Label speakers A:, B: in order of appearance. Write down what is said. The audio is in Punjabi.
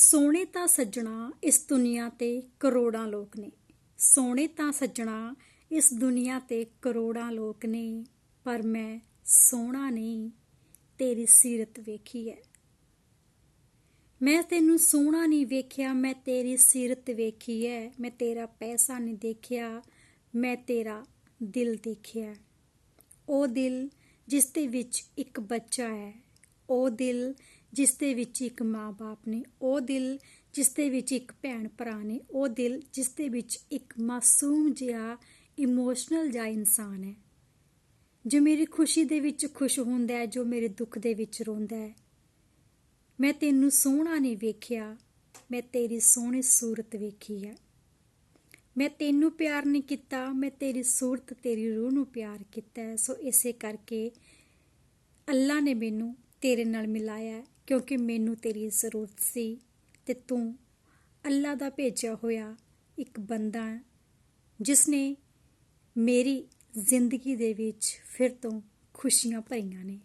A: ਸੋਹਣੇ ਤਾਂ ਸੱਜਣਾ ਇਸ ਦੁਨੀਆ ਤੇ ਕਰੋੜਾਂ ਲੋਕ ਨੇ। ਸੋਹਣੇ ਤਾਂ ਸੱਜਣਾ ਇਸ ਦੁਨੀਆ ਤੇ ਕਰੋੜਾਂ ਲੋਕ ਨੇ, ਪਰ ਮੈਂ ਸੋਹਣਾ ਨਹੀਂ, ਤੇਰੀ ਸੀਰਤ ਵੇਖੀ ਹੈ ਮੈਂ ਤੈਨੂੰ ਸੋਹਣਾ ਨਹੀਂ ਵੇਖਿਆ, ਮੈਂ ਤੇਰੀ ਸੀਰਤ ਵੇਖੀ ਹੈ ਮੈਂ ਤੇਰਾ ਪੈਸਾ ਨਹੀਂ ਦੇਖਿਆ, ਮੈਂ ਤੇਰਾ ਦਿਲ ਦੇਖਿਆ। ਉਹ ਦਿਲ ਜਿਸ ਦੇ ਵਿੱਚ ਇੱਕ ਬੱਚਾ ਹੈ ਉਹ ਦਿਲ ਜਿਸ ਦੇ ਵਿੱਚ ਇੱਕ ਮਾਂ-ਬਾਪ ਨੇ, ਉਹ ਦਿਲ, ਜਿਸ ਦੇ ਵਿੱਚ ਇੱਕ ਭੈਣ ਭਰਾ ਨੇ, ਉਹ ਦਿਲ, ਜਿਸ ਦੇ ਵਿੱਚ ਇੱਕ ਮਾਸੂਮ ਜਿਹਾ ਇਮੋਸ਼ਨਲ ਜਿਹਾ ਇਨਸਾਨ ਹੈ। ਜੋ ਮੇਰੀ ਖੁਸ਼ੀ ਦੇ ਵਿੱਚ ਖੁਸ਼ ਹੁੰਦਾ ਹੈ, ਜੋ ਮੇਰੇ ਦੁੱਖ ਦੇ ਵਿੱਚ ਰੋਂਦਾ ਹੈ। ਮੈਂ ਤੈਨੂੰ ਸੋਹਣਾ ਨਹੀਂ ਵੇਖਿਆ, ਮੈਂ ਤੇਰੀ ਸੋਹਣੀ ਸੂਰਤ ਵੇਖੀ ਹੈ। ਮੈਂ ਤੈਨੂੰ ਪਿਆਰ ਨਹੀਂ ਕੀਤਾ, ਮੈਂ ਤੇਰੀ ਸੂਰਤ ਤੇਰੀ ਰੂਹ ਨੂੰ ਪਿਆਰ ਕੀਤਾ ਸੋ ਇਸੇ ਕਰਕੇ ਅੱਲਾ ਨੇ ਮੈਨੂੰ ਤੇਰੇ ਨਾਲ ਮਿਲਾਇਆ ਕਿਉਂਕਿ ਮੈਨੂੰ ਤੇਰੀ ਜ਼ਰੂਰਤ ਸੀ ਤੇ ਤੂੰ ਅੱਲਾ ਦਾ ਭੇਜਿਆ ਹੋਇਆ ਇੱਕ ਬੰਦਾ ਹੈ ਜਿਸ ਨੇ ਮੇਰੀ ਜ਼ਿੰਦਗੀ ਦੇ ਵਿੱਚ ਫਿਰ ਤੋਂ ਖੁਸ਼ੀਆਂ ਭਰੀਆਂ ਨੇ।